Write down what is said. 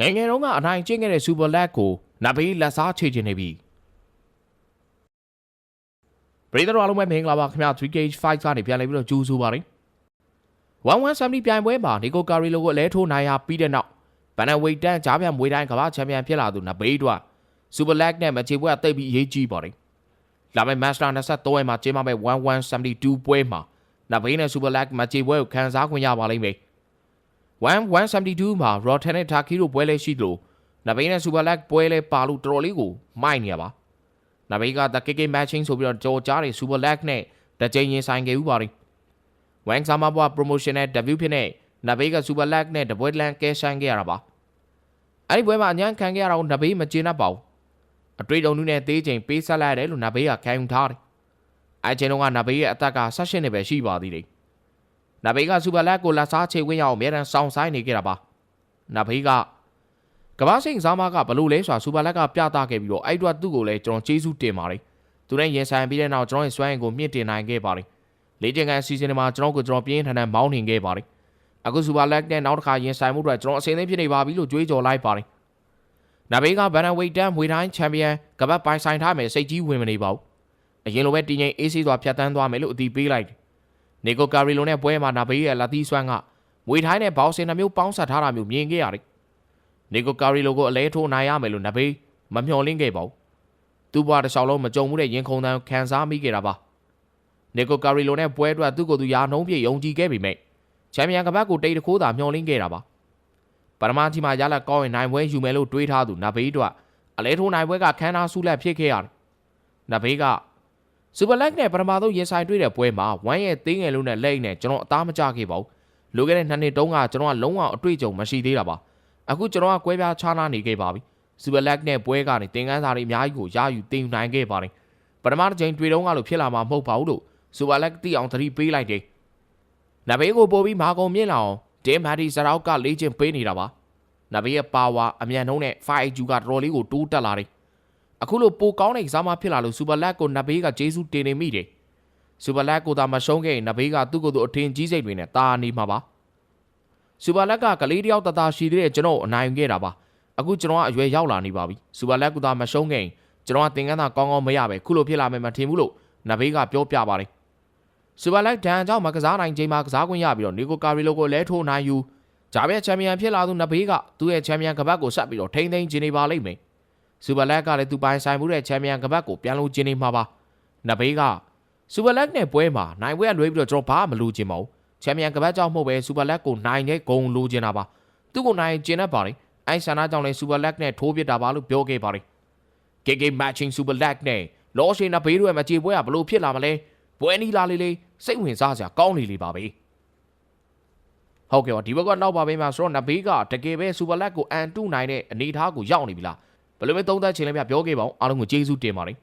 ငယ်ငယ်တုန်းကအနိုင်ကျင့်ခဲ့တဲ့ Super Lag ကိုနဘေးလက်စားချေချင်နေပြီပရိသတ်တော်အားလုံးပဲမင်္ဂလာပါခင်ဗျာ 3Cage Fight ကနေပြန်လည်ပြီးတော့ကြိုးဆိုပါရစေ1170ပြိုင်ပွဲမှာနီကိုကာရီလိုကိုအလဲထိုးနိုင်ရပြီးတဲ့နောက်ဘန်နဝိတ်တန်ကြားပြန်မွေးတိုင်းကမ္ဘာချန်ပီယံဖြစ်လာသူနဘေးတို့ Super Lag နဲ့မချေပွဲကတိတ်ပြီးအရေးကြီးပါတယ်လာမယ့် Master 23ရက်မှာကျင်းပမယ့်1172ပွဲမှာနဘေးနဲ့ Super Lag မချေပွဲကိုခံစားခွင့်ရပါလိမ့်မယ် 1172မှာ Rotten နဲ့ Taki တို့ပွဲလဲရှိသလိုနဘေးနဲ့ Super Lag ပွဲလဲပါလို့တော်တော်လေးကိုမိုက်နေရပါနဘေးက The KK Matching ဆိုပြီးတော့ကြော်ကြားတဲ့ Super Lag နဲ့တကြိမ်ရင်ဆိုင်ခဲ့ဥပါတယ်ဝမ်ဆာမဘွား promotion နဲ့ debut ဖြစ်တဲ့နဘေးက Super Lag နဲ့တပွဲလန်ကဲဆိုင်ခဲ့ရတာပါအဲ့ဒီပွဲမှာအញ្ញမ်းခံခဲ့ရတော့နဘေးမကျေနပ်ပါဘူးအတွေ့အကြုံနည်းနဲ့သေးချိန်ပေးဆက်လိုက်ရတယ်လို့နဘေးကခံယူထားတယ်အဲ့ချိန်တော့ကနဘေးရဲ့အသက်က16နှစ်ပဲရှိပါသေးတယ် နဘေးက Super Lag ကိုလက်စားချေခွင့်ရအောင်အများတန်းစောင့်ဆိုင်နေခဲ့တာပါနဘေးကကမ္ဘာစိန်စားမကဘလို့လဲဆိုတာ Super Lag ကပြသခဲ့ပြီးတော့အဲ့တော့သူ့ကိုလည်းကျွန်တော်ကျေးဇူးတင်ပါတယ်သူနဲ့ရင်ဆိုင်ပြီးတဲ့နောက်ကျွန်တော်ရဲ့စွမ်းရည်ကိုမြင့်တင်နိုင်ခဲ့ပါတယ်လေ့ကျင့်ခန်းအစီအစဉ်တွေမှာကျွန်တော်ကိုကျွန်တော်ပြင်းထန်ထန်မောင်းနှင်ခဲ့ပါတယ်အခု Super Lag နဲ့နောက်တစ်ခါရင်ဆိုင်မှုအတွက်ကျွန်တော်အစီအစဉ်ဖြစ်နေပါပြီလို့ကြွေးကြော်လိုက်ပါတယ်နဘေးကဘန်နဝိတ်တန်မွေတိုင်းချန်ပီယံကပတ်ပိုင်ဆိုင်ထားမယ်စိတ်ကြီးဝင်မနေပါဘူးအရင်လိုပဲတည်ငြိမ်အေးဆေးစွာဖြတ်တန်းသွားမယ်လို့အတီးပေးလိုက်တယ် နီကိုကာရီလိုနဲ့ပွဲမှာနဘေးရဲ့လာတီးဆွမ်းကမွေထိုင်းနဲ့ဘောက်စင်နှမျိုးပေါင်းဆက်ထားတာမျိုးမြင်ခဲ့ရတယ်နီကိုကာရီလိုကိုအလဲထိုးနိုင်ရမယ်လို့နဘေးမမျှော်လင့်ခဲ့ပါဘူးသူ့ဘဝတစ်လျှောက်လုံးမကြုံမှုတဲ့ရင်ခုန်တန်းခံစားမိခဲ့တာပါနီကိုကာရီလိုနဲ့ပွဲအတွက်သူ့ကိုယ်သူရာနှုံးပြည့်ယုံကြည်ခဲ့ပေမဲ့ချန်ပီယံကပတ်ကိုတိတ်တခိုးသာမျှော်လင့်ခဲ့တာပါပရမကြီးမှာရလက်ကောင်းရင်နိုင်ပွဲယူမယ်လို့တွေးထားသူနဘေးတို့အလဲထိုးနိုင်ပွဲကခန်းနာဆူလက်ဖြစ်ခဲ့ရတယ်နဘေးက စူပါလက်နဲ့ပရမသုံးရင်ဆိုင်တွေ့တဲ့ပွဲမှာဝမ်းရဲ့သေးငယ်လုံးနဲ့လက်နဲ့ကျွန်တော်အသားမကျခဲ့ပါဘူးလိုခဲ့တဲ့နှစ်နှစ်တုန်းကကျွန်တော်ကလုံးဝအတွေ့အကြုံမရှိသေးတာပါအခုကျွန်တော်ကကွဲပြားခြားနားနေခဲ့ပါပြီစူပါလက်နဲ့ပွဲကနေသင်ခန်းစာတွေအများကြီးကိုရယူတင်ယူနိုင်ခဲ့ပါတယ်ပထမတစ်ချိန်တွေ့တုန်းကလို့ဖြစ်လာမှာမဟုတ်ပါဘူးလို့စူပါလက်တိအောင်သတိပေးလိုက်တယ်နဘေးကိုပို့ပြီးမာကုံမြင့်လာအောင်တင်းမာတီဇရောက်ကလေးချင်းပေးနေတာပါနဘေးရဲ့ပါဝါအမြန်နှုံးနဲ့ 5G ကတော်တော်လေးကိုတိုးတက်လာတယ် အခုလိုပိုကောင်းတဲ့ကစားမဖြစ်လာလို့စူပါလက်ကိုနဘေးကဂျေဆုတင်နေမိတယ်စူပါလက်ကိုသာမရှုံးခဲ့ရင်နဘေးကသူ့ကိုယ်သူအထင်ကြီးစိတ်တွေနဲ့တာနေမှာပါစူပါလက်ကကလေးတယောက်တသားရှိသေးတဲ့ကျွန်တော်ကိုအနိုင်ယူခဲ့တာပါအခုကျွန်တော်ကအရွယ်ရောက်လာနေပါပြီစူပါလက်ကသာမရှုံးခဲ့ရင်ကျွန်တော်ကသင်္ကန်းသာကောင်းကောင်းမရပဲခုလိုဖြစ်လာမယ်မထင်ဘူးလို့နဘေးကပြောပြပါတယ်စူပါလက်ဒန်ကြောင့်မကစားနိုင်ချိန်မှာကစားခွင့်ရပြီးတော့နီကိုကာရီလိုကိုလဲထိုးနိုင်ယူဂျာဘဲချန်ပီယံဖြစ်လာသူနဘေးကသူ့ရဲ့ချန်ပီယံကပတ်ကိုဆက်ပြီးတော့ထိန်းသိမ်းခြင်းနေပါလိမ့်မယ် စူပါလက်ကလည်းသူပိုင်ဆိုင်မှုတဲ့ချန်ပီယံကပတ်ကိုပြန်လို့ခြင်းနေမှာပါနဘေးကစူပါလက်နဲ့ပွဲမှာနိုင်ပွဲကလွဲပြီးတော့ကျွန်တော်ဘာမှမလုပ်ချင်ပါဘူးချန်ပီယံကပတ်ကြောင့်မဟုတ်ပဲစူပါလက်ကိုနိုင်တဲ့ဂုံလိုချင်တာပါသူ့ကိုနိုင်ကျင်တတ်ပါတယ်အိုင်ဆန်နာကြောင့်လည်းစူပါလက်နဲ့ထိုးပစ်တာပါလို့ပြောခဲ့ပါတယ် KK matching super lag နဲ့လောရှိနဘေးတို့ရဲ့မကြေပွဲကဘလို့ဖြစ်လာမလဲပွဲနီလာလေးလေးစိတ်ဝင်စားစရာကောင်းနေလေပါပဲဟုတ်ကဲ့ပါဒီဘက်ကနောက်ပါပေးမှာဆိုတော့နဘေးကတကယ်ပဲ super lag ကိုအန်တုနိုင်တဲ့အနေအထားကိုရောက်နေပြီလား ဘယ်လိုပဲသုံးသပ်ချင်လဲပြပြောခဲ့ပါအောင်အားလုံးကိုကျေးဇူးတင်ပါတယ်